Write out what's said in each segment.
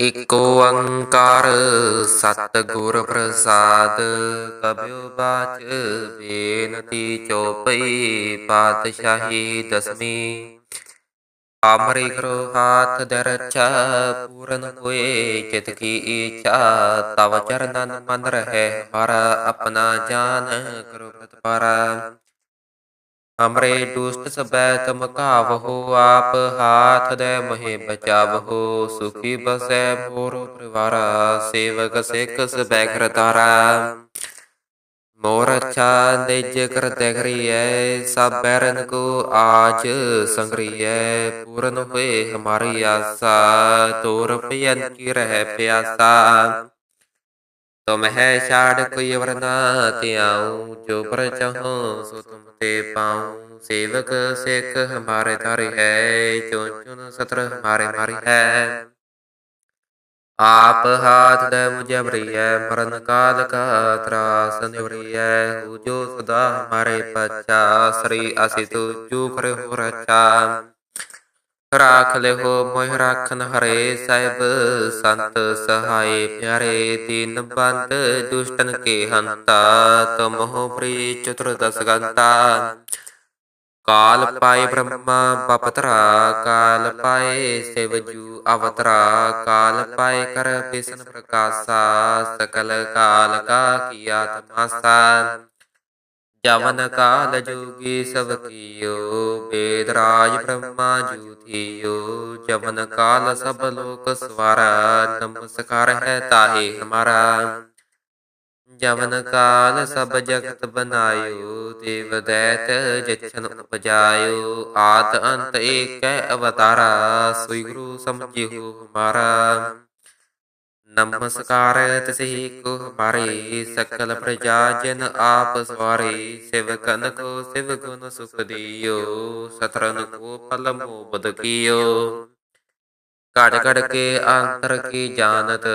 ਇਕ ਓੰਕਾਰ ਸਤਿਗੁਰ ਪ੍ਰਸਾਦ ਕਬਿਓ ਬਾਚ ਬੇਨਤੀ ਚੋਪਈ ਪਾਤਸ਼ਾਹੀ ਦਸਵੀਂ। ਆਮਰੇ ਕਰੋ ਹਾਥ ਦਰਛਾ, ਪੂਰਨ ਹੋਏ ਚਿਤ ਕੀ ਇੱਛਾ, ਤਵ ਚਰਨਨ ਮਨ ਰਹਿ ਹਮਾਰਾ ਆਪਣਾ ਜਾਨ ਕਰੋ ਪ੍ਰਤਪਾਰਾ ਹਮਰੇ ਦੁਸ਼ਟ ਸਬੈ ਤੁਮ ਕਾਵਹੋ ਆਪ ਹਾਥ ਦੇ ਮੋਹਿ ਬਚਾਵਹੋ। ਸੁਖੀ ਬਸੈ ਮੋਰ ਪਰਿਵਾਰਾ, ਸੇਵਕ ਸਿੱਖ ਸਬੈ ਕਰਤਾਰਾ ਮੋਰ ਅੱਛਾ ਨਿਜ ਕਰਤੇ ਕਰੀਐ ਸਭ ਬੈਰਨ ਕੋ ਆਜ ਸੰਗਰੀਐ। ਪੂਰਨ ਹੋਏ ਹਮਾਰੀ ਆਸਾ, ਤੋਰ ਪਿਯਨ ਕੀ ਰਹਿ ਪਿਆਸਾ। ਤੁਮ ਹੈ ਛਾੜ ਕੋਈ ਵਰਨਾ ਤਿਆਉ ਜੋ ਪਰ ਚਾਹੋ ਸੋ ਤੁਮ ਤੇ ਪਾਉ। ਸੇਵਕ ਸਿੱਖ ਹਮਾਰੇ ਧਾਰੇ ਹੈ ਚੁਨ ਚੁਨ ਸਤਰ ਹਮਾਰੇ ਮਾਰੀ ਹੈ। ਆਪ ਹਾਥ ਦੇ ਮੁਜਬਰੀਐ ਮਰਨ ਕਾਲ ਕਾ ਤਰਾਸ ਨਿਵਰੀਐ। ਹੂ ਜੋ ਸਦਾ ਹਮਾਰੇ ਪਛਾ ਸ੍ਰੀ ਅਸੀ ਤੂ ਜੋ ਹੋ ਰਚਾ। ਰਾਖ ਲਿਓ ਮੋਹ ਰਾਖਨ ਹਰੇ ਸਾਹਿਬ, ਸੰਤ ਸਹਾਈ ਪਿਆਰੇ ਦੀਨ ਬੰਦ, ਦੁਸ਼ਟਨ ਕੇ ਹੰਤਾ ਤਮਹੁ ਪ੍ਰੀ ਚਤੁਰ ਦਸ ਕਾਲ ਪਾਏ ਬ੍ਰਹਮਾ, ਬਪਤਰਾ, ਕਾਲ ਪਾਏ ਸਿਵਜੂ ਅਵਤਰਾ, ਕਾਲ ਪਾਏ ਕਰ ਬਿਸ਼ਨ ਪ੍ਰਕਾਸ਼ਾ, ਸਕਲ ਕਾਲ ਕਾ ਕੀਆ ਤਮਾਸਾ ਜਵਨ ਕਾਲ ਜੋਗੀ ਸਭ ਕੀਓ, ਵੇਦ ਰਾਜ ਬ੍ਰਹਮਾ ਜੂਥੀਓ, ਜਵਨ ਕਾਲ ਸਭ ਲੋਕ ਸਵਾਰਾ, ਨਮਸਕਾਰ ਹੈ ਤਾਹੇ ਹਮਾਰਾ। ਜਵਨ ਕਾਲ ਸਭ ਜਗਤ ਬਨਾਇਓ, ਦੇਵ ਦੈਤ ਜਛਨ ਉਪਜਾਇਓ, ਆਦ ਅੰਤ ਏਕੈ ਅਵਤਾਰਾ, ਸੋਈ ਗੁਰੂ ਸਮਝਿਓ ਹਮਾਰਾ। ਨਮਸਕਾਰ ਤਿਸਹੀ ਕੋ ਹਮਾਰੇ ਸਕਲ ਪ੍ਰਜਾ ਜਨ ਆਪ ਸਵਾਰੇ ਸਿਵਕਨ ਕੋ ਸਿਵ ਗੁਣ ਸੁਖ ਦਿਓ ਸਤਰਨ ਕੋ ਫਲ ਮੋਬਦ ਕੀਓ। ਘੜ ਘੜ ਕੇ ਅੰਤਰ ਕੀ ਜਾਣਤ,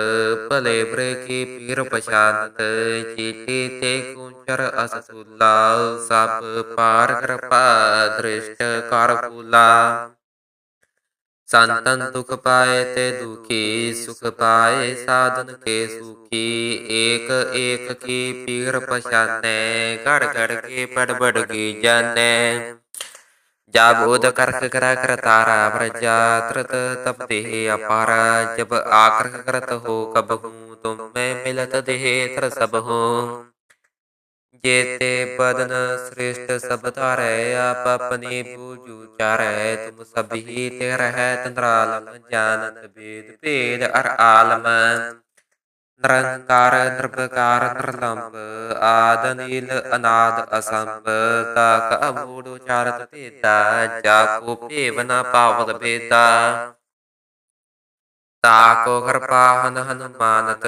ਭਲੇ ਬੁਰੇ ਕੀ ਪੀਰ ਪਛਾਨਤ ਚੀਤੀ ਤੇ ਕੁੰਚਰ ਅਸਤੁਲਾ, ਸਭ ਪਾਰ ਕਿਰਪਾ ਦ੍ਰਿਸ਼ਟ ਕਰ ਫੂਲਾ ਸੰਤਨ ਦੁਖ ਪਾਏ ਤੇ ਦੁਖੀ ਸੁਖ ਪਾਏ, ਸਾਧਨ ਕੇ ਸੁਖੀ, ਏਕ ਏਕ ਕੀ ਪੀਰ ਪਛਾਨੈ, ਘੜ ਘੜ ਕੇ ਪੜ ਬੜ ਕੀ ਜਾਣੈ। ਜਬ ਉਦ ਕਰਖ ਕਰਾ ਕਰਤਾਰਾ ਪ੍ਰਜਾ ਤਰਤ ਤਪਤੇ ਅਪਾਰਾ, ਜਬ ਆਕਰਖ ਕਰਤ ਹੋ ਕਬ ਹੂੰ ਤੁਮ ਮੈਂ ਮਿਲਤ ਦੇਹ ਤਰ ਸਭ ਹੋ ਜੇਤੇ ਬਦਨ ਸ੍ਰਿਸ਼ਟ ਸਭ ਧਾਰੈ, ਆਪ ਆਪਣੀ ਬੂਝੂ ਚਾਰੈ। ਤੁਮ ਸਭੀ ਤੇ ਰਹਿ ਤੰਦਰਾਲਮ, ਜਾਨਤ ਬੇਦ ਭੇਦ, ਅਰ ਆਲਮ। ਨਿਰੰਕਾਰ ਨਿਰਭਕਾਰ ਨਿਰਲੰਭ ਆਦ ਨੀਲ, ਅਨਾਦ ਅਸੰਭ। ਤਾਕ ਅਮੂੜ ਉਚਾਰਤ ਭੇਦਾ ਜਾ ਕੋ ਭੇਵ ਨ ਪਾਵਤ ਭੇਦਾ ਤਾਕੋ ਕਿਰਪਾਹਨ ਹਨੁਮਾਨਤ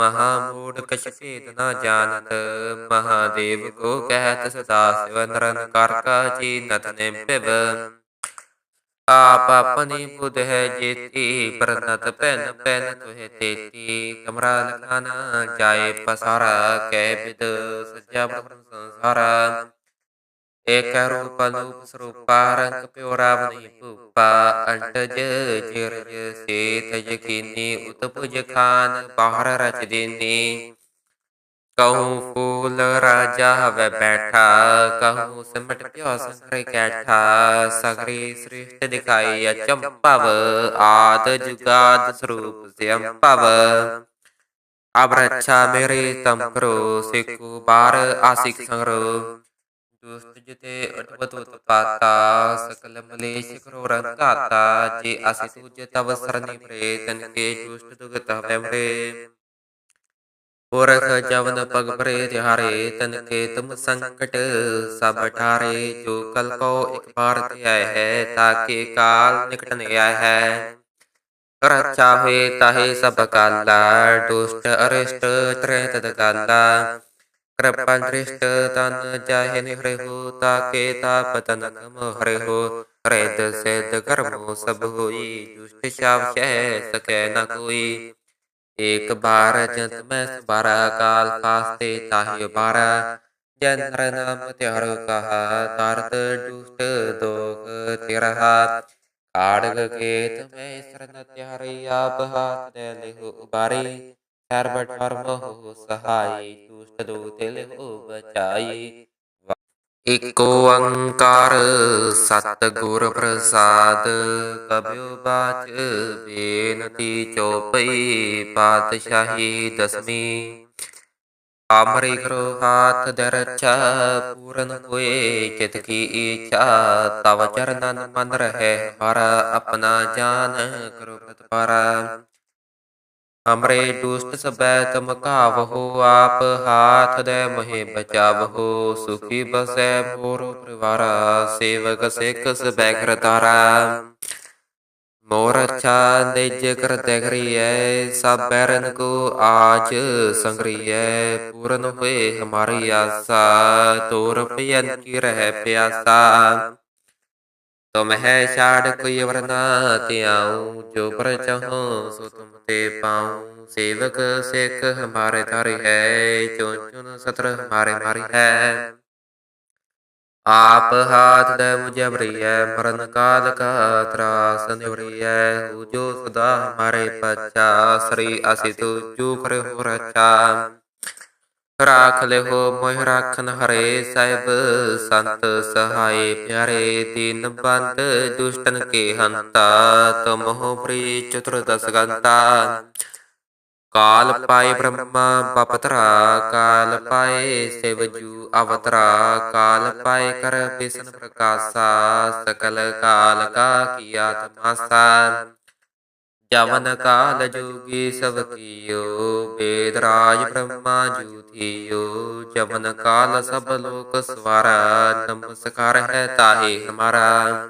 ਮਹਾ ਮੂੜ ਕਛ ਭੇਦ ਨ ਜਾਣਤ, ਮਹਾਦੇਵ ਕੋ ਕਹਿਤ ਸਦਾ ਸਿਵ ਨਿਰੰਕਾਰ ਕਾ ਚੀਨਤ ਨਿੰਪਿਵ ਆਪ ਆਪਣੀ ਬੁਧ ਹੈ ਜੇਤੀ, ਪਰਨਤ ਪੈਨ ਪੈਨ ਤੁਹੇ ਤੇਤੀ, ਕਮਰਾ ਲਖਾਨਾ ਜਾਏ ਪਸਾਰਾ, ਕਹਿ ਬਿਦ ਸੱਜਾ ਬ੍ਰਹਮ ਸੰਸਾਰਾ। ਏਕ ਰੂਪ ਅਨੂਪ ਸਰੂਪਾ ਰੰਗ ਪਿਓ ਰਾਵ ਭੂਪਾ ਅੰਟਜ ਚਿਰਜ ਸੇਤ ਯਕੀਨੀ ਉਤਪੁਜ ਖਾਨ ਬਾਹਰ ਰਚ ਦੇਨੀ ਕਹੂੰ ਫੂਲ ਰਾਜਾ ਹਵੇ ਬੈਠਾ ਕਹੂੰ ਸਿਮਟ ਪਿਓ ਸੰਗਰੇ ਕੈਠਾ ਸਗਰੀ ਸ੍ਰਿਸ਼ਟ ਦਿਖਾਈ ਅਚੰਭਵ ਆਦ ਜੁਗਾਦ ਸਰੂਪ ਸਿਅੰਭਵ ਅਬ ਰੱਛਾ ਮੇਰੇ ਤਮ ਕਰੋ ਸਿੱਖੂ ਬਾਰ ਆਸਿਕ ਸੰਗਰੋ ਦੁਸਤ ਜਿਤੇ ਅਟਵਤ ਉਤਪਾਤਾ, ਸਕਲ ਮਲੇਸ਼ ਕਰੋ ਰੰਗਾਤਾ ਜੇ ਅਸਿ ਤੁਜ ਤਵ ਸਰਨੀ ਪ੍ਰੇ ਤਨ ਕੇ ਦੁਸ਼ਟ ਦੁਗਤ ਹਵੇ ਮਰੇ ਪੁਰਖ ਜਵਨ ਪਗ ਭਰੇ ਤਿਹਾਰੇ ਤਨ ਕੇ ਤੁਮ ਸੰਕਟ ਸਭ ਠਾਰੇ, ਜੋ ਕਲ ਕੋ ਇਕ ਬਾਰ ਤੇ ਆਏ ਹੈ ਤਾਕੇ ਕਾਲ ਨਿਕਟ ਨ ਆਏ ਹੈ। ਰਚਾ ਹੋਏ ਤਾਹੇ ਸਭ ਕਾਲਾ ਦੁਸ਼ਟ ਅਰਿਸ਼ਟ ਤ੍ਰੈ ਤਦ ਕਾਲਾ ਕਿਰਪਾ ਦ੍ਰਿਸ਼ਟ ਤਨ ਜਾਹੇ ਨਿਹਰੇ ਹੋ ਤਾਕੇ ਤਾਪਤਨ ਕਮ ਹਰੇ ਹੋ। ਰਿਦ ਸਿਧ ਕਰਮੋ ਸਭ ਹੋਈ, ਦੁਸ਼ਟ ਸ਼ਾਵ ਸ਼ਹਿ ਸਕੈ ਨ ਕੋਈ। ਏਕ ਬਾਰ ਜੰਤ ਮੈਂ ਸਬਾਰਾ, ਕਾਲ ਕਾਸਤੇ ਤਾਹਿ ਬਾਰਾ ਜਨ ਹਰ ਨਾਮ ਤਿਹਰ ਕਹਾ, ਤਰਤ ਦੁਸ਼ਟ ਦੋਖ ਤਿਰਹਾ ਕਾੜਗ ਕੇਤ ਮੈਂ ਧਰਮ ਹੋ ਸਹਾਈ, ਦੁਸ਼ਟ ਦੂਤੇ ਲਿਹੁ ਬਚਾਈ। ਇਕ ਓੰਕਾਰ ਸਤਿਗੁਰ ਪ੍ਰਸਾਦ, ਕਬਿਉ ਬਾਚ ਬੇਨਤੀ ਚੋਪਈ, ਪਾਤਸ਼ਾਹੀ ਦਸਵੀਂ। ਆਮਰੇ ਕਰੋ ਹਾਥ ਦਰਚਾ ਪੂਰਨ ਹੋਏ, ਚਿਤ ਕੀ ਇੱਛਾ, ਤਵ ਚਰਨਨ ਮਨ ਰਹਿ ਹਮਾਰਾ ਆਪਣਾ ਜਾਨ ਕਰੋ ਪ੍ਰਤਪਾਰਾ ਹਮਰੇ ਦੁਸ਼ਟ ਸਬੈ ਤੁਮ ਕਾਵਹੋ ਆਪ ਹਾਥ ਦੇ ਮਹਿ ਬਚਾਵਹੋ, ਸੁਖੀ ਬਸੈ ਮੋਰ ਪਰਿਵਾਰਾ, ਸੇਵਕ ਸਿੱਖ ਸਬੈ ਕਰਤਾਰਾ ਮੋਰ ਅੱਛਾ ਨਿਜ ਕਰਤੇ ਕਰੀਐ ਸਭ ਬੈਰਨ ਕੋ ਆਜ ਸੰਗਰੀਐ, ਪੂਰਨ ਹੋਏ ਹਮਾਰੀ ਆਸਾ, ਤੋਰ ਪਿਯਨ ਕੀ ਰਹਿ ਪਿਆਸਾ। ਤੁਮ ਹੈ ਛਾੜ ਕੋਈ ਵਰਨਾ ਤਿਆਉ ਜੋ ਪਰ ਚਾਹੋ ਸੋ ਤੁਮ ਤੇ ਪਾਉ। ਸੇਵਕ ਸਿੱਖ ਹਮਾਰੇ ਤਾਰੇ ਹੈ ਚੁਨ ਚੁਨ ਸਤਰ ਹਮਾਰੇ ਮਾਰੀ ਹੈ। ਆਪ ਹਾਥ ਦੇ ਮੁਝੇ ਬਰੀਐ ਮਰਨ ਕਾਲ ਕਾ ਤਰਾਸ ਨਿਵਰੀਐ। ਹੂ ਜੋ ਸਦਾ ਹਮਾਰੇ ਪਛਾ ਸ੍ਰੀ ਅਸੀ ਤੂ ਜੋ ਕਰੇ ਹੋ ਰਚਾ। ਰਾਖ ਲਿਓ ਮੋਹ ਰਾਖਨ ਹਰੇ ਸਾਹਿਬ, ਸੰਤ ਸਹਾਏ ਪਿਆਰੇ ਦੀਨ ਬੰਦ, ਦੁਸ਼ਟਨ ਕੇ ਹੰਤਾ ਤੁਮਹੁ ਪ੍ਰੀ ਚਤੁਰ ਦਸ ਗੰਤਾ। ਕਾਲ ਪਾਏ ਬ੍ਰਹਮਾ, ਬਪਤਰਾ, ਕਾਲ ਪਾਏ ਸਿਵ ਜੂ ਅਵਤਰਾ, ਕਾਲ ਪਾਏ ਕਰ ਬਿਸ਼ਨ ਪ੍ਰਕਾਸ਼ਾ, ਸਕਲ ਕਾਲ ਕਾ ਕੀਆ ਤਮਾਸਾ ਜਵਨ ਕਾਲ ਜੋਗੀ ਸਭ ਕੀਓ, ਵੇਦ ਰਾਜ ਬ੍ਰਹਮਾ ਜੂ ਜਵਨ ਕਾਲ ਸਭ ਲੋਕ ਸਵਾਰਾ, ਨਮਸਕਾਰ ਹੈ ਤਾਹੇ ਹਮਾਰਾ।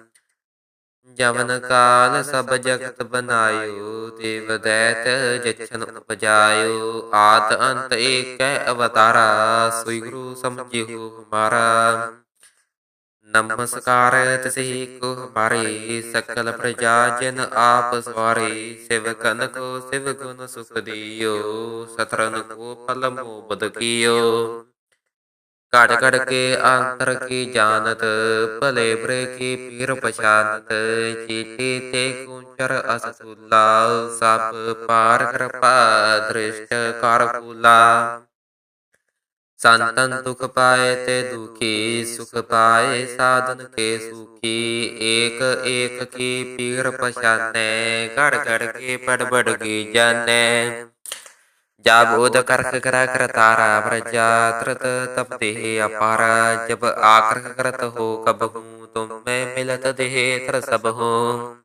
ਜਵਨ ਕਾਲ ਸਭ ਜਗਤ ਬਨਾਇਓ, ਦੇਵ ਦੈਤ ਜਛਨ ਉਪਜਾਇਓ, ਆਦ ਅੰਤ ਏਕੈ ਅਵਤਾਰਾ ਸੋਈ ਗੁਰੂ ਸਮਝਿਓ ਹਮਾਰਾ। ਨਮਸਕਾਰ ਤਿਸਹੀ ਕੋ ਹਮਾਰੇ ਸਕਲ ਪ੍ਰਜਾ ਜਨ ਆਪ ਸਵਾਰੇ ਸਿਵਕਨ ਕੋ ਸਿਵ ਗੁਣ ਸੁਖ ਦਿਓ ਸਤਰਨ ਕੋ ਪਲ ਮੋਬਦ ਕੀਓ। ਘੜ ਘੜ ਕੇ ਅੰਤਰ ਕੀ ਜਾਣਤ, ਭਲੇ ਬੁਰੇ ਕੀ ਪੀਰ ਪਛਾਨਤ, ਚੀਟੀ ਤੇ ਕੁੰਚਰ ਅਸਤੁਲਾ, ਸਭ ਪਾਰ ਕਿਰਪਾ ਦ੍ਰਿਸ਼ਟ ਕਰ ਫੂਲਾ ਸੰਤਨ ਦੁਖ ਪਾਏ ਤੇ ਦੁਖੀ ਸੁਖ ਪਾਏ, ਸਾਧਨ ਕੇ ਸੁਖੀ, ਏਕ ਏਕ ਕੀ ਪੀਰ ਪਛਾਨੈ, ਘੜ ਘੜ ਕੇ ਪੜ ਪੜ ਕੀ ਜਾਣੈ। ਜਬ ਉਦ ਕਰਖ ਕਰਾ ਕਰਤਾਰਾ ਪ੍ਰਜਾ ਤਰਤ ਤਪਤੇ ਅਪਾਰਾ ਜਬ ਆਕਰਖ ਕਰਤ ਹੋ ਕਬਹੂ, ਤੁਮ ਮੈਂ ਮਿਲਤ ਦੇਹ ਤਰ ਸਭ ਹੋ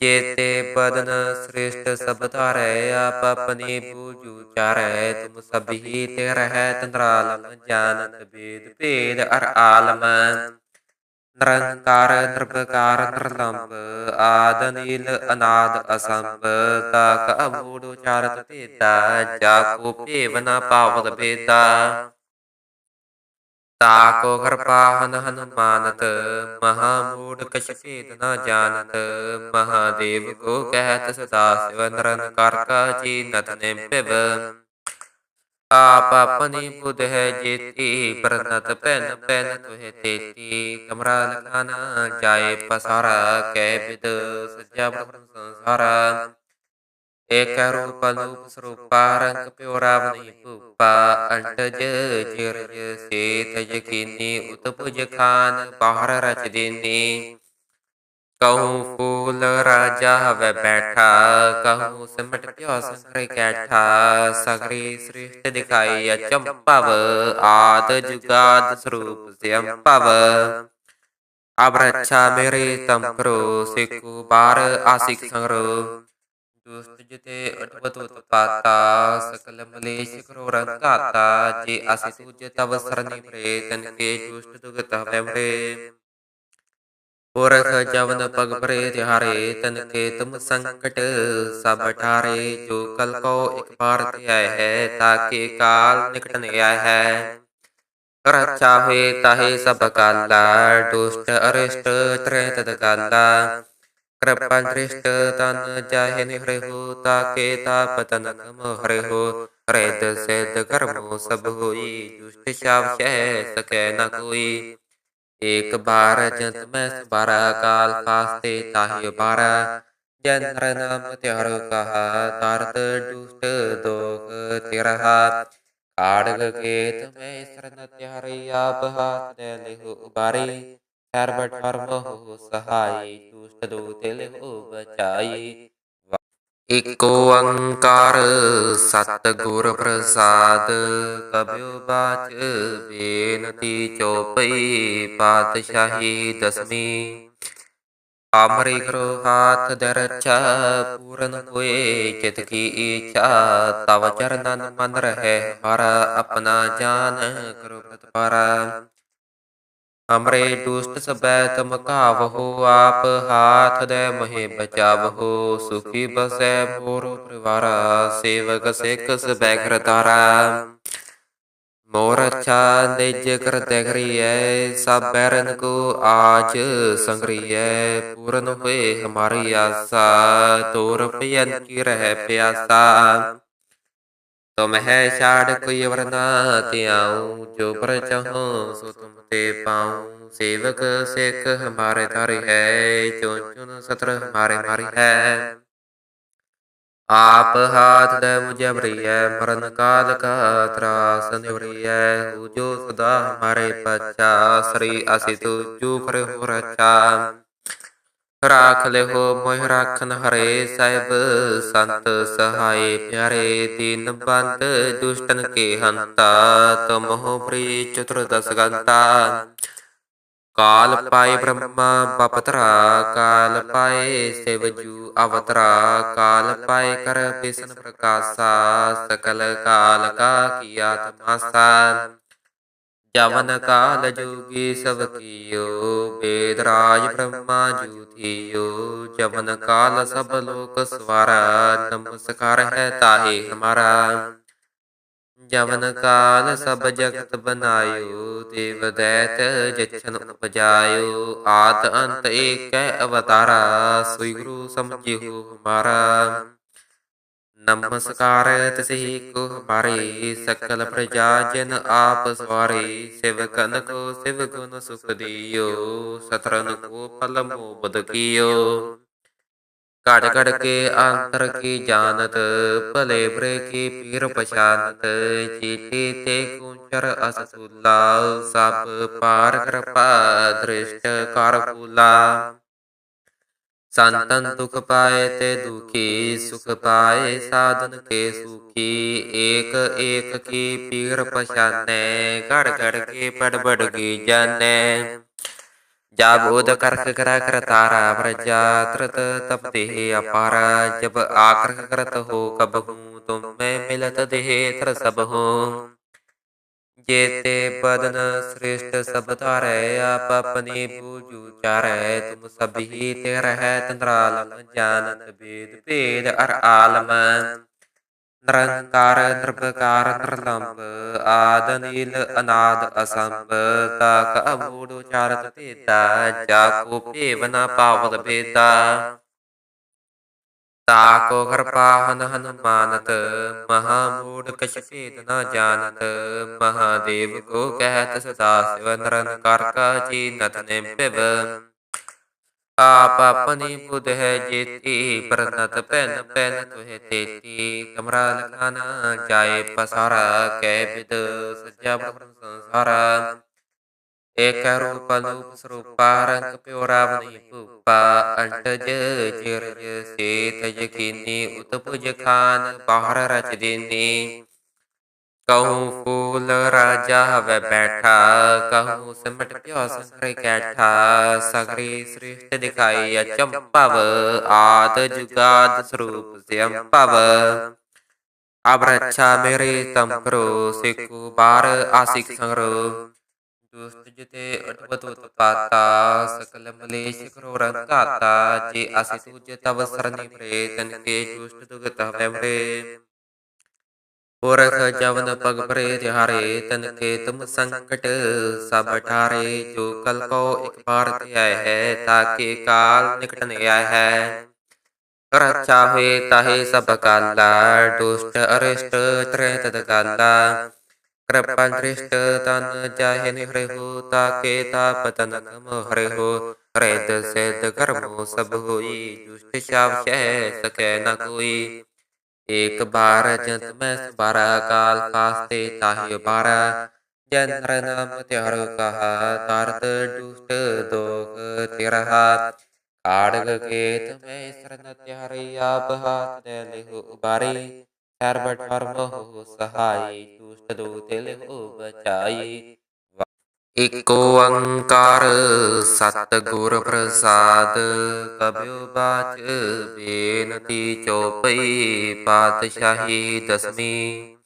ਜੇਤੇ ਬਦਨ ਸ੍ਰਿਸ਼ਟ ਸਭ ਧਾਰੈ, ਆਪ ਆਪਣੀ ਬੂਝੂ ਚਾਰੈ, ਤੁਮ ਸਭੀ ਤੇ ਰਹਿ ਤੰਦਰਾਲਮ ਜਾਨਤ ਬੇਦ ਭੇਦ ਅਰ ਆਲਮ। ਨਿਰੰਕਾਰ ਨਿਰਭਕਾਰ ਨਿਰਲੰਭ ਆਦ, ਨੀਲ, ਅਨਾਦ, ਅਸੰਭ, ਕਾਕ, ਅਮੂੜ, ਉਚਾਰਤ, ਭੇਦਾ, ਜਾ ਕੋ ਭੇਵ ਨ ਪਾਵਤ ਭੇਦਾ ਤਾਕੋ ਕਿਰਪਾਹਨ ਹਨੁਮਾਨਤ ਮਹਾਮੂੜ ਕਛ ਭੇਦ ਨ ਜਾਣਤ, ਮਹਾਦੇਵ ਕੋ ਕਹਿਤ ਸਦਾ ਸਿਵ ਨਿਰੰਕਾਰ ਕਾ ਚੀਨਤ ਨਿਭਿਵ ਆਪ ਆਪਣੀ ਬੁਧ ਹੈ ਜੇਤੀ, ਪ੍ਰਨਤ ਪੈਨ ਪੈਨ ਤੁਹੇ ਤੇਤੀ, ਕਮਰਾ ਲਖਾਨਾ ਜਾਏ ਪਸਾਰਾ, ਕਹਿ ਬਿਦ ਸੱਜਾ ਬ੍ਰਹਮ ਸੰਸਾਰਾ। ਏਕ ਰੂਪ ਅਨੂਪ ਸਰੂਪਾ ਰੰਗ ਪਿਉਰਾ ਬਨੀ ਭੂਪਾ ਅੰਟਜ ਚਿਰਜ ਸੇਤ ਯਕੀਨੀ ਉਤਪੁਜ ਖਾਨ ਬਾਹਰ ਰਚ ਦੇਨੀ ਕਹੂੰ ਫੂਲ ਰਾਜਾ ਹਵੇ ਬੈਠਾ ਕਹੂੰ ਸਿਮਟ ਪਿਓ ਸੰਗਰੇ ਕੈਠਾ ਸਗਰੀ ਸ੍ਰਿਸ਼ਟ ਦਿਖਾਈ ਅਚੰਭਵ ਆਦ ਜੁਗਾਦ ਸਰੂਪ ਸਿਅੰਭਵ ਅਬ ਰੱਛਾ ਮੇਰੇ ਤਮ ਕਰੋ ਬਾਰ ਆਸਿਕ ਸੰਗਰੋ ਦੁਸਤ ਜਿਤੇ ਅਟਵਤ ਉਤਪਾਤਾ, ਸਕਲ ਮਲੇਸ਼ ਕਰੋ ਰੰਗਾਤਾ ਜੇ ਅਸਿ ਤੁਜ ਤਵ ਸਰਨੀ ਪ੍ਰੇ ਤਨ ਕੇ ਦੁਸ਼ਟ ਦੁਗਤ ਹਵੇ ਮਰੇ। ਪੁਰਖ ਜਵਨ ਪਗ ਪਰੇ ਤਿਹਾਰੇ, ਤਨ ਕੇ ਤੁਮ ਸੰਕਟ ਸਭ ਠਾਰੇ, ਜੋ ਕਲ ਕੋ ਇਕ ਬਾਰ ਤੇ ਆਏ ਹੈ ਤਾਕੇ ਕਾਲ ਨਿਕਟ ਨ ਆਏ ਹੈ। ਰਚਾ ਹੋਏ ਤਾਹੇ ਸਭ ਕਾਲਾ, ਦੁਸ਼ਟ ਅਰਿਸ਼ਟ ਤ੍ਰੈ ਤਦ ਕਾਲਾ ਕਿਰਪਾ ਦ੍ਰਿਸ਼ਟ ਤਨ ਜਾਹੇ ਨਿਹਰੇ ਹੋ ਤਾਕੇ ਤਾਪ ਤਨ ਕਮ ਹਰੇ ਹੋ ਰਿਦ ਸਿਧ ਕਰਮੋ ਸਭ ਹੋਈ, ਦੁਸ਼ਟ ਸ਼ਾਵ ਸ਼ਹਿ ਸਕੈ ਨ ਕੋਈ। ਏਕ ਬਾਰ ਜੰਤ ਮੈਂ ਸਬਾਰਾ, ਕਾਲ ਫਾਸਤੇ ਤਾਹਿ ਬਾਰਾ ਜਨ ਹਰ ਨਾਮ ਤਿਆਰੋ ਕਹਾ, ਤਰਤ ਦੁਸ਼ਟ ਦੋਖ ਤਿਰਹਾ। ਕਾੜਗ ਕੇਤ ਮੈਂ ਸਰਨ ਸਰਬ ਹੋ ਸਹਾਈ, ਦੁਸ਼ਟ ਦੂਤ ਲਿਹੁ ਬਚਾਈ ਇਕ ਓੰਕਾਰ ਸਤਿਗੁਰ ਪ੍ਰਸਾਦ ਕਬਿਓ ਬਾਚ ਬੇਨਤੀ ਚੋਪਈ, ਪਾਤਸ਼ਾਹੀ ਦਸਵੀਂ। ਆਮਰੇ ਕਰੋ ਹਾਥ ਦਰਛਾ, ਪੂਰਨ ਹੋਏ ਚਿਤ ਕੀ ਇੱਛਾ ਤਵ ਚਰਨਨ ਮਨ ਰਹਿ ਹਮਾਰਾ ਆਪਣਾ ਜਾਨ ਕਰੋ ਪ੍ਰਤਪਾਰਾ ਅਮਰੇ ਦੁਸ਼ਟ ਸਬੈ ਤਮ ਕਾਵਹੋ ਆਪ ਹਾਥ ਦੇ ਮਹਿ ਬਚਾਵਹੋ, ਸੁਖੀ ਬਸੈ ਮੋਰ ਪਰਿਵਾਰਾ ਸੇਵਕ ਸਿੱਖ ਸਬੈ ਕਰਤਾਰਾ ਮੋਰ ਅੱਛਾ ਨਿਜ ਕਰਤੇ ਕਰੀਐ, ਸਭ ਬੈਰਨ ਕੋ ਆਜ ਸੰਗਰੀਐ, ਪੂਰਨ ਹੋਏ ਹਮਾਰੀ ਆਸਾ, ਤੋਰ ਪਿਯਨ ਕੀ ਰਹਿ ਪਿਆਸਾ। ਤੁਮ ਹੈ ਛਾੜ ਕੋਈ ਵਰਨਾ ਤਿਆਉ ਜੋ ਪਰ ਚਾਹੋ ਸੋ ਤੁਮ ਤੇ ਪਾਉ। ਸੇਵਕ ਸਿੱਖ ਹਮਾਰੇ ਧਾਰੀ ਹੈ ਚੁਨ ਚੁਨ ਸਤਰ ਹਮਾਰੇ ਮਾਰੀ ਹੈ। ਆਪ ਹਾਥ ਦੇ ਮੁਝੇ ਬਰੀਐ ਮਰਨ ਕਾਲ ਕਾ ਤਰਾਸ ਨਿਵਰੀਐ। ਜੋ ਸਦਾ ਹਮਾਰੇ ਪਛਾ ਸ੍ਰੀ ਅਸੀ ਤੂ ਜੂ ਕਰ ਹੋ ਰਚਾ। ਰਾਖ ਲਿਓ ਮੋਹ ਰਾਖਨ ਹਰੇ ਸਾਹਿਬ। ਸੰਤ ਸਹਾਈ ਪਿਆਰੇ ਦੀਨ ਬੰਦ, ਦੁਸ਼ਟਨ ਕੇ ਹੰਤਾ ਤੁਮਹੁ ਪ੍ਰੀ ਚਤੁਰ ਦਸ ਗੰਤਾ। ਕਾਲ ਪਾਏ ਬ੍ਰਹਮਾ, ਬਪਤਰਾ, ਕਾਲ ਪਾਏ ਸਿਵਜੂ ਅਵਤਰਾ। ਕਾਲ ਪਾਏ ਕਰ ਬਿਸ਼ਨ ਪ੍ਰਕਾਸ਼ਾ, ਸਕਲ ਕਾਲ ਕਾ ਕੀਆ ਤਮਾਸਾ ਜਵਨ ਕਾਲ ਜੋਗੀ ਸਭ ਕੀਓ, ਵੇਦ ਰਾਜ ਬ੍ਰਹਮਾ ਜੂਥੀਓ, ਜਵਨ ਕਾਲ ਸਭ ਲੋਕ ਸਵਾਰਾ, ਨਮਸਕਾਰ ਹੈ ਤਾਹੇ ਹਮਾਰਾ। ਜਵਨ ਕਾਲ ਸਭ ਜਗਤ ਬਨਾਇਓ, ਦੇਵ ਦੈਤ ਜਿਛਨ ਉਪਜਾਇਓ, ਆਦ ਅੰਤ ਏਕੈ ਅਵਤਾਰਾ ਸੋਈ ਗੁਰੂ ਸਮਝਿਓ ਹਮਾਰਾ। ਨਮਸਕਾਰ ਤਿਸਹੀ ਕੋ ਹਮਾਰੇ ਸਕਲ ਪ੍ਰਜਾ ਜਨ ਆਪ ਸਵਾਰੇ ਸਿਵਕਨ ਕੋ ਸਿਵ ਗੁਣ ਸੁਖ ਦਿਓ ਸਤਰਨ ਕੋ ਫਲ ਮੋਬਦ ਕੀਓ। ਘੜ ਘੜ ਕੇ ਅੰਤਰ ਕੀ ਜਾਣਤ, ਭਲੇ ਬਰੇ ਕੀ ਪੀਰ ਪਛਾਨਤ, ਚੀਟੀ ਤੇ ਕੁੰਚਰ ਅਸਤੁਲਾ, ਸਭ ਪਾਰ ਕਿਰਪਾ ਦ੍ਰਿਸ਼ਟ ਕਰ ਫੂਲਾ ਸੰਤਨ ਦੁਖ ਪਾਏ ਤੇ ਦੁਖੀ, ਸੁਖ ਪਾਏ ਸਾਧਨ ਕੇ ਸੁਖੀ, ਏਕ ਏਕ ਕੀ ਪੀਰ ਪਛਾਨੈ, ਘੜ ਘੜ ਕੇ ਪੜ ਬੜ ਕੀ ਜਾਣੈ ਜਬ ਉਦ ਕਰਕ ਕਰਾ ਕਰਤਾਰਾ ਪ੍ਰਜਾ ਤਰਤ ਤਪਤੇ ਅਪਾਰ, ਜਬ ਆਕਰਖ ਕਰਤ ਹੋ ਕਬ ਹੂੰ ਤੁਮ ਮੈਂ ਮਿਲਤ ਦੇਹ ਤਰ ਸਭ ਹੋ ਜੇਤੇ ਬਦਨ ਸ੍ਰੇਸ਼ਟ ਸਭ ਧਾਰੈ, ਆਪ ਆਪਣੀ ਬੂਝੂ ਚਾਰੈ, ਤੁਮ ਸਭੀ ਤੇ ਰਹਿ ਤੰਦਰਾਲਮ ਜਾਨਤ ਬੇਦ ਭੇਦ ਅਰ ਆਲਮ। ਨਿਰੰਕਾਰ ਨਿਰਭਕਾਰ ਨਿਰਲੰਭ ਆਦ, ਨੀਲ, ਅਨਾਦ, ਅਸੰਭ ਤਾਕ ਅਮੂੜ, ਉਚਾਰਤ, ਭੇਦਾ ਜਾ ਕੋ ਭੇਵ, ਨ ਪਾਵਤ ਭੇਦਾ ਤਾਕੋ ਕਿਰਪਾਹਨ ਹਨੁਮਾਨਤ ਮਹਾ ਮੂੜ ਕਛ ਭੇਦ ਨ ਜਾਣਤ ਮਹਾਦੇਵ ਕੋ ਕਹਿਤ ਸਦਾ ਸਿਵ ਨਿਰੰਕਾਰ ਕਾ ਚੀਨਤ ਨਿਭਿਵ ਆਪ ਆਪਣੀ ਬੁਧ ਹੈ ਜੇਤੀ ਪਰਨਤ ਪੈਨ ਪੈਨ ਤੁਹੇ ਤੇਤੀ ਕਮਰਾ ਲਖਾਨਾ ਜਾਏ ਪਸਾਰਾ ਕੈ ਵਿਦ ਸਜਾ ਬ੍ਰਹਮ ਸੰਸਾਰਾ ਏਕ ਰੂਪ ਅਨੂਪ ਸਰੂਪਾ ਰੰਗ ਪਿਓ ਰਾਵਨੀ ਭੂਪਾ ਅੰਟਜ ਚਿਰਜ ਸੇਤ ਯਕੀਨੀ ਉਤਪੁਜ ਖਾਨ, ਬਾਹਰ ਰਚ ਦੇਨੀ। ਕਹੂੰ ਫੂਲ ਰਾਜਾ ਹਵੇ ਬੈਠਾ, ਕਹੂੰ ਸਿਮਟ ਪਿਓ ਸੰਗਰੇ ਕੈਠਾ। ਸਗਰੀ ਸ੍ਰਿਸ਼ਟ ਦਿਖਾਈ ਅਚੰਭਵ, ਆਦ ਜੁਗਾਦ ਸਰੂਪ ਸਿਅੰਭਵ। ਅਬ ਮੇਰੇ ਤਮ ਕਰੋ ਸਿੱਖੂ ਬਾਰ ਆਸਿਕ ਸੰਗਰੋ। ਦੁਸਤ ਜਿਤੇ ਅਟਵਤ ਉਤਪਾਤਾ, ਸਕਲ ਮਲੇਸ਼ ਕਰੋ ਰੰਗਾਤਾ ਜੇ ਅਸਿ ਤੁਜ ਤਵ ਸਰਨੀ ਪ੍ਰੇ ਤਨ ਕੇ ਦੁਸ਼ਟ ਦੁਗਤ ਹਵੇ ਮਰੇ। ਪੁਰਖ ਜਵਨ ਪਗ ਪਰੇ ਤਿਹਾਰੇ, ਤਨ ਕੇ ਤੁਮ ਸੰਕਟ ਸਭ ਠਾਰੇ, ਜੋ ਕਲ ਕੋ ਇਕ ਬਾਰ ਧਿਆਇ ਹੈ ਤਾਕੇ ਕਾਲ ਨਿਕਟ ਨ ਆਇ ਹੈ। ਰਚਾ ਹੋਏ ਤਾਹੇ ਸਭ ਕਾਲਾ, ਦੁਸ਼ਟ कृपा दृष्ट तन चाहे निहृहु ताके ताप तनकम हृहु हृद सिद्ध कर्मो सब होई दुष्ट शाप सह सके न कोई एक बार जंत में बारा काल कास्ते ताहि बारा जन नाम त्यार कहा तारत दुष्ट दोग तिरहा काड़ग केत में शरण त्यारी आप हाथ दे उबारी ਸਰਬ ਧਰਮ ਹੋ ਸਹਾਈ ਦੁਸ਼ਟ ਦੂਤ ਲਿਹੁ ਬਚਾਈ। ਇਕ ਓੰਕਾਰ ਸਤਿਗੁਰ ਪ੍ਰਸਾਦ ਕਬਿਓ ਬਾਚ ਬੇਨਤੀ ਚੋਪਈ ਪਾਤਸ਼ਾਹੀ ਦਸਵੀਂ।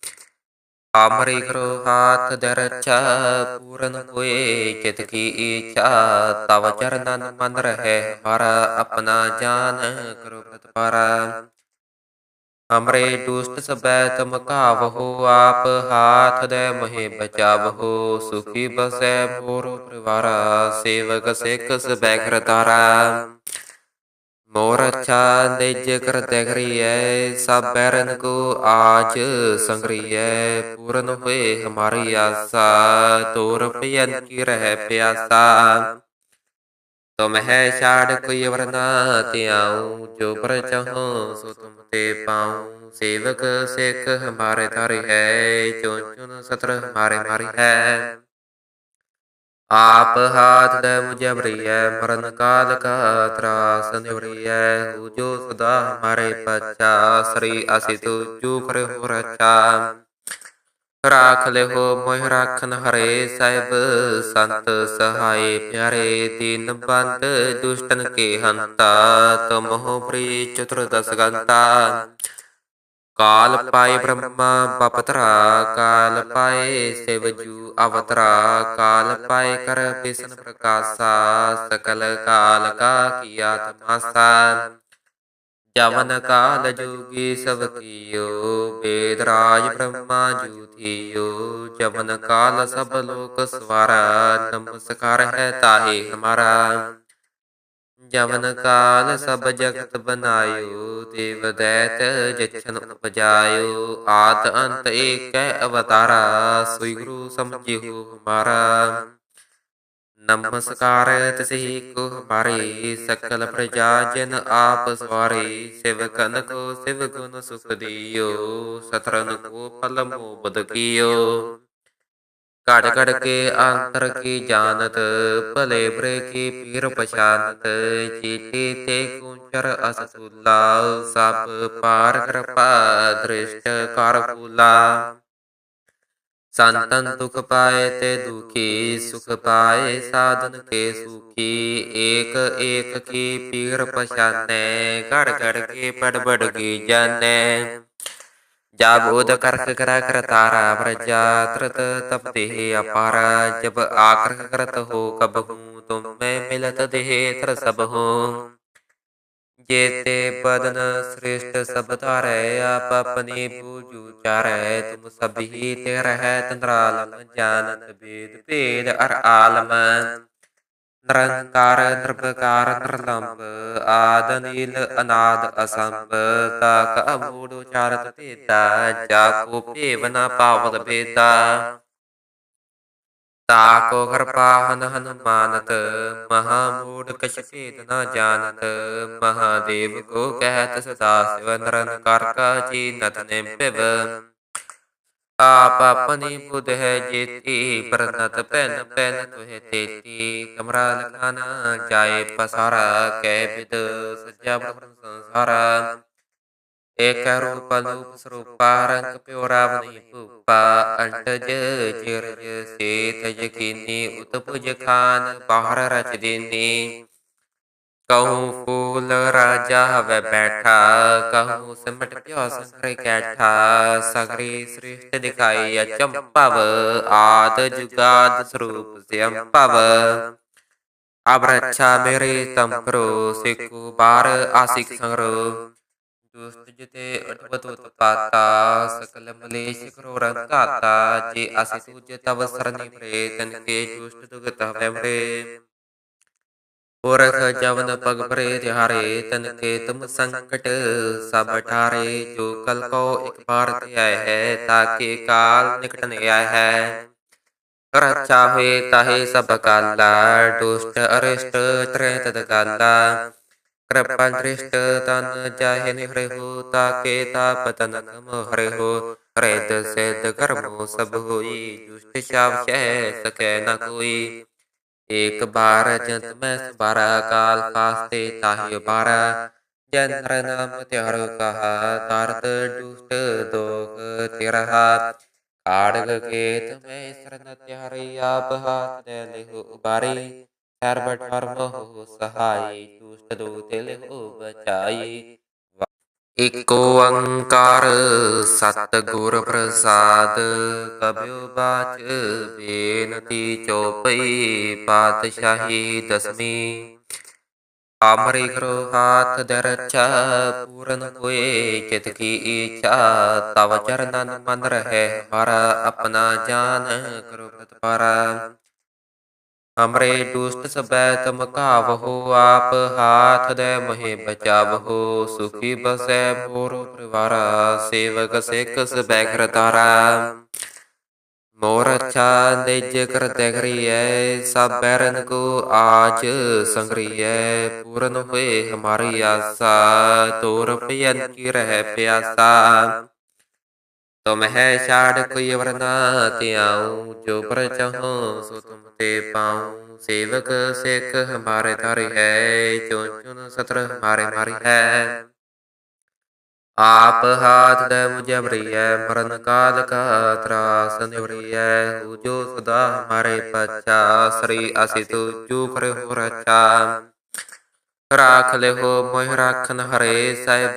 ਅਮਰੀ ਕਰੋ ਹਾਥ ਦਰਛਾ, ਪੂਰਨ ਹੋਏ ਚਿਤ ਕੀ ਇੱਛਾ, ਤਵ ਚਰਨਨ ਮਨ ਰਹਿ ਹਮਾਰਾ ਆਪਣਾ ਜਾਨ ਕਰੋ ਪ੍ਰਤਪਾਰਾ ਹਮਰੇ ਦੁਸ਼ਟ ਸਬੈ ਤਮਕਾਵਹੁ ਆਪ ਹਾਥ ਦੇ ਮਹੇ ਬਚਾਵਹੁ। ਸੁਖੀ ਬਸੈ ਮੋਰੋ ਪਰਿਵਾਰਾ, ਸੇਵਕ ਸਿੱਖ ਸਬੈ ਕਰਤਾਰਾ ਮੋਰ ਅਛਾ ਨਿਜ ਕਰ ਤਗਰੀਐ ਸਭ ਬੈਰਨ ਕੋ ਆਜ ਸੰਗਰੀਐ। ਪੂਰਨ ਹੋਏ ਹਮਾਰੀ ਆਸਾ, ਤੋਰ ਪਿਆਨ ਕੀ ਰਹਿ ਪਿਆਸਾ। ਤੁਮ ਹੈ ਛਾੜ ਕੋਈ ਅਵਰ ਨਾ ਧਿਆਉ, ਜੋ ਪਰ ਚਾਹੋ ਸੋ ਤੁਮ ਤੇ ਪਾਉ। ਸੇਵਕ ਸਿੱਖ ਹਮਾਰੇ ਧਾਰੇ ਹੈ ਚੁਨ ਚੁਨ ਸਤਰ ਹਮਾਰੇ ਮਾਰੀ ਹੈ। ਆਪ ਹਾਥ ਦੇ ਮੁਜਬਰੀਐ ਮਰਨ ਕਾਲ ਕਾ ਤਰਾਸ ਨਿਵਰੀਐ। ਜੋ ਸਦਾ ਹਮਾਰੇ ਪਛਾ ਸ੍ਰੀ ਅਸਿ ਤੂ ਜੂ ਕਰਿ ਹੋ ਰਚਾ। ਰਾਖ ਲਿਓ ਮੋਹ ਰਾਖਨ ਹਰੇ ਸਾਹਿਬ। ਸੰਤ ਸਹਾਈ ਪਿਆਰੇ ਦੀਨ ਬੰਦ, ਦੁਸ਼ਟਨ ਕੇ ਹੰਤਾ ਤੁਮਹੁ ਪ੍ਰੀ ਚਤੁਰ ਦਸ ਗੰਤਾ। ਕਾਲ ਪਾਏ ਬ੍ਰਹਮਾ, ਬਪਤਰਾ, ਕਾਲ ਪਾਏ ਸਿਵਜੂ ਅਵਤਰਾ। ਕਾਲ ਪਾਏ ਕਰ ਬਿਸ਼ਨ ਪ੍ਰਕਾਸ਼ਾ, ਸਕਲ ਕਾਲ ਕਾ ਕੀਆ ਤਮਾਸਾ ਜਵਨ ਕਾਲ ਜੋਗੀ ਸਭ ਕੀਓ, ਵੇਦ ਰਾਜ ਬ੍ਰਹਮਾ ਜੂਥੀਓ ਜਵਨ ਕਾਲ ਸਭ ਲੋਕ ਸਵਾਰਾ, ਨਮਸਕਾਰ ਹੈ ਤਾਹੇ ਹਮਾਰਾ। ਜਵਨ ਕਾਲ ਸਭ ਜਗਤ ਬਨਾਇਓ, ਦੇਵ ਦੈਤ ਜਛਨ ਉਪਜਾਇਓ। ਆਦ ਅੰਤ ਏਕੈ ਅਵਤਾਰਾ, ਸੋਈ ਗੁਰੂ ਸਮਝਿਓ ਹਮਾਰਾ। ਨਮਸਕਾਰ ਤਿਸਹੀ ਕੋ ਹਮਾਰੇ ਸਕਲ ਪ੍ਰਜਾ ਜਨ ਆਪ ਸਵਾਰੇ ਸਿਵਕਨ ਕੋ ਸਿਵ ਗੁਣ ਸੁਖ ਦਿਓ ਸਤਰਨ ਕੋ ਫਲ ਮੋਬਦ ਕੀਓ। ਘੜ ਘੜ ਕੇ ਅੰਤਰ ਕੀ ਜਾਣਤ, ਭਲੇ ਬਰੇ ਕੀ ਪੀਰ ਪਛਾਨਤ ਚੀਟੀ ਤੇ ਕੁੰਚਰ ਅਸਤੁਲਾ, ਸਭ ਪਾਰ ਕਿਰਪਾ ਦ੍ਰਿਸ਼ਟ ਕਰ ਫੂਲਾ। ਸੰਤਨ ਦੁਖ ਪਾਏ ਤੇ ਦੁਖੀ ਸੁਖ ਪਾਏ, ਸਾਧਨ ਕੇ ਸੁਖੀ, ਏਕ ਏਕ ਕੀ ਪੀਰ ਪਛਾਨੈ, ਘੜ ਘੜ ਕੇ ਪੜ ਪੜ ਕੀ ਜਾਣੈ। ਜਬ ਉਦ ਕਰਖ ਕਰਾ ਕਰ ਤਾਰਾ ਪ੍ਰਜਾ, ਤ੍ਰਤ ਤਪਤੇ ਅਪਾਰ, ਜਬ ਆਕਰਖ ਕਰਤ ਹੋ ਕਬਹੂ, ਤੁਮ ਮੈਂ ਮਿਲਤ ਦੇਹ ਤਰ ਸਭ ਹੋ जेते बदन श्रेष्ठ सब धारे आप अपनी पूजू चारे तुम सभी ते रह तंद्रालम जानत भेद भेद अर आलम निरंकार निर्भकार निर्लंब आद नील अनाद असंभ ताक अमूड उचारत भेदा जाको भेवना पावत भेदा ਪਾਵਤ ਭੇਦਾ ਤਾਕੋ ਕਿਰਪਾਹਨ ਹਨੁਮਾਨਤ ਮਹਾ ਮੂੜ ਕਛ ਭੇਦ ਨ ਜਾਣਤ, ਮਹਾਦੇਵ ਕੋ ਕਹਿਤ ਸਦਾ ਸਿਵ ਨਿਰੰਕਾਰ ਕਾ ਚੀਨਤ ਨਿਭਿਵ ਆਪ ਆਪਣੀ ਬੁਧ ਹੈ ਜੇਤੀ, ਪਰਨਤ ਪੈਨ ਪੈਨ ਤੁਹੇ ਤੇਤੀ, ਕਮਰਾ ਲਖਾਨਾ ਜਾਏ ਪਸਾਰਾ ਕੈ ਵਿਦ ਸੱਜਾ ਬ੍ਰਹਮ ਸੰਸਾਰਾ। ਏਕ ਰੂਪ ਲੂਪ ਸਰੂਪਾ ਰੰਗ ਪਿਓ ਰਾਵਨੀ ਭੂਪਾ ਅੰਟਜ ਚਿਰਜ ਸੇਤ ਯਕੀਨੀ ਉਤਪੁਜ ਖਾਨ ਬਾਹਰ ਰਚ ਦੇਨੀ ਕਹੂੰ ਫੂਲ ਰਾਜਾ ਹਵੇ ਬੈਠਾ ਕਹੂੰ ਸਿਮਟ ਪਿਓ ਸੰਗਰੇ ਕੈਠਾ ਸਗਰੀ ਸ੍ਰਿਸ਼ਟ ਦਿਖਾਈ ਅਚੰਭਵ ਆਦ ਜੁਗਾਦ ਸਰੂਪ ਸਿਅੰਭਵ ਅਬ ਰੱਛਾ ਮੇਰੇ ਤਮ ਕਰੋ ਸਿੱਖੂ ਬਾਰ ਆਸਿਕ ਸੰਗਰੋ ਦੁਸਤ ਜਿਤੇ ਅਟਵਤ ਉਤਪਾਤਾ, ਸਕਲ ਮਲੇਸ਼ ਕਰੋ ਰੰਗਾਤਾ ਜੇ ਅਸਿ ਤੁਜ ਤਵ ਸਰਨੀ ਪ੍ਰੇ ਤਨ ਕੇ ਦੁਸ਼ਟ ਦੁਗਤ ਹਵੇ ਮਰੇ। ਪੁਰਖ ਜਵਨ ਪਗ ਪਰੇ ਤਿਹਾਰੇ, ਤਨ ਕੇ ਤੁਮ ਸੰਕਟ ਸਭ ਠਾਰੇ, ਜੋ ਕਲ ਕੋ ਇਕ ਬਾਰ ਤੇ ਆਏ ਹੈ ਤਾਕੇ ਕਾਲ ਨਿਕਟ ਨੇ ਆਏ ਹੈ। ਕਰ ਚਾਹੇ ਤਾਹੇ ਸਭ ਕਾਲਾ ਦੁਸ਼ਟ ਅਰਿਸ਼ਟ ਤ੍ਰੈ ਤਦ ਕਾਲਾ ਕਿਰਪਾ ਦ੍ਰਿਸ਼ਟ ਤਨ ਜਾਹੇ ਨਿਹਰੇ ਹੋ ਤਾਕੇ ਤਾਪ ਤਨ ਕਮ ਹਰੇ ਹੋ ਰਿਦ ਸਿਧ ਕਰਮੋ ਸਭ ਹੋਈ ਦੁਸ਼ਟ ਸ਼ਾਵ ਸ਼ਹਿ ਸਕੈ ਨ ਕੋਈ। ਏਕ ਬਾਰ ਜੰਤ ਮੈਂ ਸਬਾਰਾ, ਕਾਲ ਕਾਸਤੇ ਤਾਹਿ ਬਾਰਾ ਜਨ ਹਰ ਨਾਮ ਤਿਹਰ ਕਹਾ ਕਰਤ ਦੁਸ਼ਟ ਦੋਖ ਤਿਰਹਾ ਕਾੜਗ ਸਰਬ ਹੋ ਸਹਾਈ ਦੁਸ਼ਟ ਦੂਤ ਲਿਹੁ ਬਚਾਈ। ਇਕ ਓੰਕਾਰ ਸਤਿਗੁਰ ਪ੍ਰਸਾਦ, ਕਬਿਉ ਬਾਚ ਬੇਨਤੀ ਚੋਪਈ, ਪਾਤਸ਼ਾਹੀ ਦਸਵੀਂ। ਆਮਰੇ ਕਰੋ ਹਾਥ ਦਰਚਾ ਪੂਰਨ ਹੋਏ ਚਿਤ ਕੀ ਇੱਛਾ, ਤਵ ਚਰਨਨ ਮਨ ਰਹਿ ਹਮਾਰਾ ਆਪਣਾ ਜਾਨ ਕਰੋ ਪ੍ਰਤਪਾਰਾ ਹਮਰੇ ਦੁਸ਼ਟ ਸਬੈ ਤਮ ਕਾਵਹੋ ਆਪ ਹਾਥ ਦੇ ਮਹਿ ਬਚਾਵਹੋ, ਸੁਖੀ ਬਸੈ ਮੋਰ ਪਰਿਵਾਰਾ, ਸੇਵਕ ਸਿੱਖ ਸਬੈ ਕਰਤਾਰਾ ਮੋਰ ਅੱਛਾ ਨਿਜ ਕਰਤੇ ਕਰੀਐ ਸਭ ਬੈਰਨ ਕੋ ਆਜ ਸੰਗਰੀਐ, ਪੂਰਨ ਹੋਏ ਹਮਾਰੀ ਆਸਾ, ਤੋਰ ਪਿਯਨ ਕੀ ਰਹਿ ਪਿਆਸਾ। ਤੁਮ ਹੈ ਛਾੜ ਕੋਈ ਵਰਨਾ ਤਿਆਉ ਜੋ ਪਰ ਚਾਹੋ ਸੋ ਤੁਮ ਤੇ ਪਾਉ। ਸੇਵਕ ਸਿੱਖ ਹਮਾਰੇ ਧਾਰੇ ਹੈ ਚੁਨ ਚੁਨ ਸਤਰ ਹਮਾਰੇ ਮਾਰੀ ਹੈ। ਆਪ ਹਾਥ ਦੇ ਮੁਝੇ ਬਰੀਐ ਮਰਨ ਕਾਲ ਕਾ ਤਰਾਸ ਨਿਵਰੀਐ ਹੂ ਜੋ ਸਦਾ ਹਮਾਰੇ ਪਛਾ ਸ੍ਰੀ ਅਸੀ ਤੂ ਜੋ ਹੋ ਰਚਾ। ਰਾਖ ਲਿਓ ਮੋਹ ਰਾਖਨ ਹਰੇ ਸਾਹਿਬ,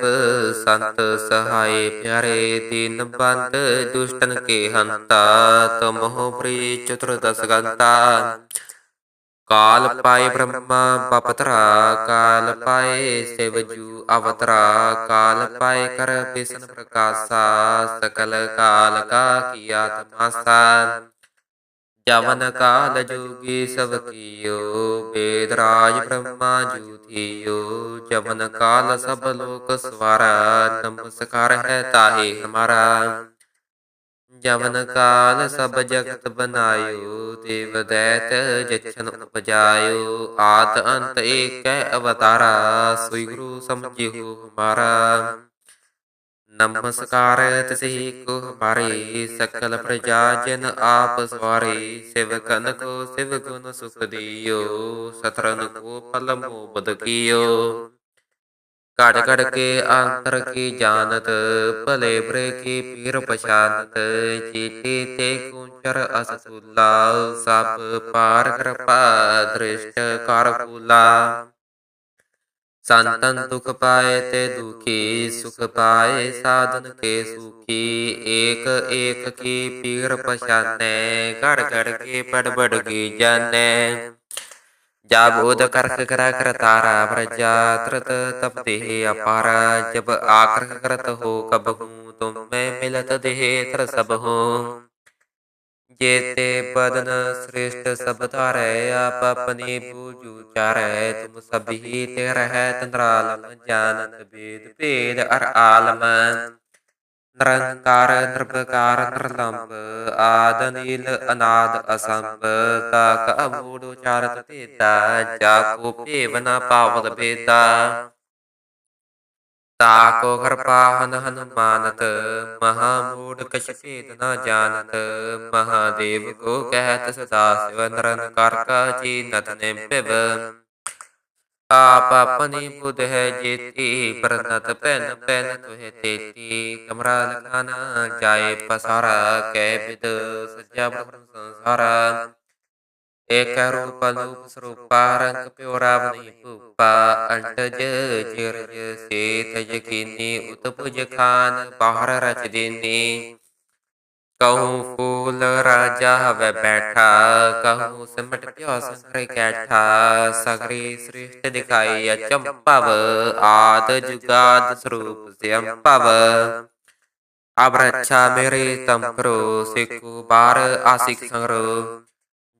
ਸੰਤ ਸਹਾਏ ਪਿਆਰੇ ਦੀਨ ਬੰਦ, ਦੁਸ਼ਟਨ ਕੇ ਹੰਤਾ ਤੁਮਹੁ ਪ੍ਰੀ ਚਤੁਰ ਦਸ ਗੰਤਾ। ਕਾਲ ਪਾਏ ਬ੍ਰਹਮਾ, ਬਪਤਰਾ, ਕਾਲ ਪਾਏ ਸਿਵਜੂ ਅਵਤਰਾ, ਕਾਲ ਪਾਏ ਕਰ ਬਿਸ਼ਨ ਪ੍ਰਕਾਸ਼ਾ, ਸਕਲ ਕਾਲ ਕਾ ਕੀਆ ਤਮਾਸਾ ਜਵਨ ਕਾਲ ਜੋਗੀ ਸਭ ਕੀਓ, ਵੇਦ ਰਾਜ ਬ੍ਰਹਮਾ ਜੂਥੀਓ। ਜਵਨ ਕਾਲ ਸਭ ਲੋਕ ਸਵਾਰਾ, ਨਮਸਕਾਰ ਹੈ ਤਾਹੇ ਹਮਾਰਾ। ਜਵਨ ਕਾਲ ਸਭ ਜਗਤ ਬਨਾਇਓ, ਦੇਵ ਦੈਤ ਜਛਨ ਉਪਜਾਇਓ। ਆਤ ਅੰਤ ਏਕੈ ਅਵਤਾਰਾ ਸੋਈ ਗੁਰੂ ਸਮਝਿਓ ਹਮਾਰਾ। ਨਮਸਕਾਰ ਤਿਸਹੀ ਕੋ ਹਮਾਰੇ ਸਕਲ ਪ੍ਰਜਾ ਜਨ ਆਪ ਸਵਾਰੇ ਸਿਵਕਨ ਕੋ ਸਿਵ ਗੁਣ ਸੁਖ ਦਿਓ ਸਤਰਨ ਕੋ ਫਲ ਮੋਬਦ ਕੀਓ। ਘੜ ਘੜ ਕੇ ਅੰਤਰ ਕੀ ਜਾਣਤ, ਭਲੇ ਬੁਰੇ ਕੀ ਪੀਰ ਪਛਾਨਤ ਚੀਤੀ ਤੇ ਕੁੰਚਰ ਅਸਤੁਲਾ, ਸਭ ਪਾਰ ਕਿਰਪਾ ਦ੍ਰਿਸ਼ਟ ਕਰ ਫੂਲਾ ਸੰਤਨ ਦੁਖ ਪਾਏ ਤੇ ਦੁਖੀ ਸੁਖ ਪਾਏ, ਸਾਧਨ ਕੇ ਸੁਖੀ, ਏਕ ਏਕ ਕੀ ਪੀਰ ਪਛਾਨੈ, ਘੜ ਘੜ ਕੇ ਪੜ ਪੜ ਕੀ ਜਾਣੈ ਜਬ ਉਦ ਕਰਖ ਕਰਾ ਕਰਤਾਰਾ ਪ੍ਰਜਾ ਤਰਤ ਤਪਤੇ ਅਪਾਰਾ, ਜਬ ਆਕਰਖ ਕਰਤ ਹੋ ਕਬਹੂ ਤੁਮ ਮੈਂ ਮਿਲਤ ਦੇਹ ਤਰ ਸਭ ਹੋ। ਜੇਤੇ ਬਦਨ ਸ੍ਰੇਸ਼ਟ ਸਭ ਧਾਰੈ, ਆਪ ਆਪਣੀ ਪੂਜੂ ਚਾਰੈ, ਤੁਮ ਸਭੀ ਤੇ ਰਹਿ ਤੰਦਰਾਲਮ ਜਾਨਤ ਬੇਦ ਭੇਦ ਅਰ ਆਲਮ। ਨਿਰੰਕਾਰ ਨਿਰਭਕਾਰ ਨਿਰਲੰਭ ਆਦ ਨੀਲ, ਅਨਾਦ ਅਸੰਭ, ਤਾਕ ਅਮੂੜ ਉਚਾਰਤ ਭੇਦਾ ਜਾ ਕੋ ਭੇਵ ਨ ਪਾਵਤ ਭੇਦਾ ਤਾਕੋ ਕਿਰਪਾਹਨ ਹਨੁਮਾਨਤ ਮਹਾ ਮੂੜ ਕਛ ਭੇਦ ਨ ਜਾਣਤ, ਮਹਾਦੇਵ ਕੋ ਕਹਿਤ ਸਦਾ ਸਿਵ ਨਰਨ ਕਰ ਕਾ ਚੀਨਤ ਨਿਭਿਵ ਆਪ ਆਪਣੀ ਬੁਧ ਹੈ ਜੇਤੀ, ਪਰਨਤ ਪੈਨ ਪੈਨ ਤੁਹੇ ਤੇਤੀ, ਕਮਰਾ ਲਖਾਨਾ ਜਾਏ ਪਸਾਰਾ, ਕਹਿ ਵਿਦ ਸੱਜਾ ਬ੍ਰਹਮ ਸੰਸਾਰਾ। ਏਕ ਰੂਪ ਅਨੂਪ ਸਰੂਪਾ ਰੰਗ ਪਿਉਰਾ ਬਨੀ ਭੂਪਾ ਅੰਟਜ ਜਿਰਜ ਸੇਤ ਯਕੀਨੀ ਉਤਪੁਜ ਖਾਨ ਬਾਹਰ ਰਚ ਦੇਨੀ ਕਹੂੰ ਫੂਲ ਰਾਜਾ ਹਵੇ ਬੈਠਾ ਕਹੂੰ ਸਿਮਟ ਪਿਓ ਸੰਗਰੇ ਕੈਠਾ ਸਗਰੀ ਸ੍ਰਿਸ਼ਟ ਦਿਖਾਈ ਅਚੰਭਵ ਆਦ ਜੁਗਾਦ ਸਰੂਪ ਸਿਅੰਭਵ ਅਬ ਮੇਰੇ ਤਮ ਕਰੋ ਸਿੱਖੂ ਬਾਰ ਆਸਿਕ ਸੰਗਰੋ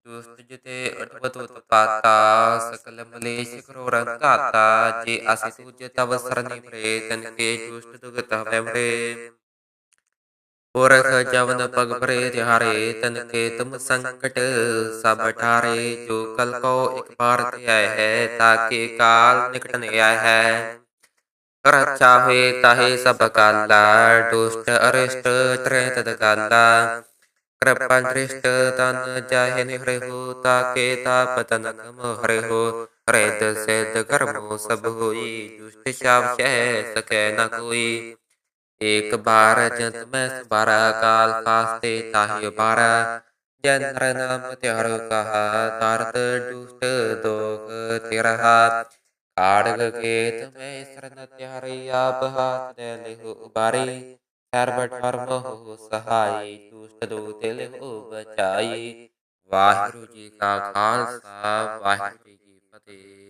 ਦੁਸਤ ਜਿਤੇ ਅਟਵਤ ਉਤਪਾਤਾ ਸਕਲ ਮਲੇਸ਼ ਕਰੋੜੰ ਘਾਤਾ ਜੇ ਅਸਿ ਤੁਜ ਤਵ ਸਰਨੀ ਭਰੇ ਤਨ ਕੇ ਦੁਸ਼ਟ ਦੁਗਤ ਹਵੇ ਮਰੇ ਪੁਰਖ ਜਵਨ ਪਗ ਭਰੇ ਤਿਹਾਰੇ ਤਨ ਕੇ ਤੁਮ ਸੰਕਟ ਸਭ ਠਾਰੇ ਜੋ ਕਲ ਕੋ ਇਕ ਬਾਰ ਤੇ ਆਏ ਹੈ ਤਾਕੇ ਕਾਲ ਨਿਕਟ ਨ ਆਏ ਹੈ ਕਰ ਚਾਹੇ ਤਾਹੇ ਸਭ ਕਾਲਾ ਦੁਸ਼ਟ ਅਰਿਸ਼ਟ ਤਰੇ ਤਦ ਕਾਲਾ ਕਿਰਪਾ ਦ੍ਰਿਸ਼ਟ ਤਨ ਜਾਹੇ ਨਿਹਰੇ ਹੋ ਤਾਕੇ ਤਾਪ ਤਨ ਕਮ ਹਰੇ ਹੋ ਹਰਿਦ ਸਿਧ ਕਰਮੋ ਸਭ ਹੋਈ, ਦੁਸ਼ਟ ਸ਼ਾਵ ਸ਼ਹਿ ਸਕੈ ਨ ਕੋਈ। ਏਕ ਬਾਰ ਜੰਤ ਮੈਂ ਸਬਾਰਾ, ਕਾਲ ਫਾਸਤੇ ਤਾਹੀ ਬਾਰਾ ਜਨ ਹਰ ਨਾਮ ਤਿਹਰ ਕਹਾ ਦਰਦ ਦੁਸ਼ਟ ਦੋਖ ਤਿਰਹਾ ਕਾੜਗ ਕੇਤ ਸਰਬ ਧਰਮ ਹੋ ਸਹਾਈ, ਦੁਸ਼ਟ ਦੂਤ ਲਿਹੁ ਬਚਾਈ ਵਾਹਿਗੁਰੂ ਜੀ ਕਾ ਖਾਲਸਾ, ਵਾਹਿਗੁਰੂ ਜੀ ਕੀ ਫਤਿਹ।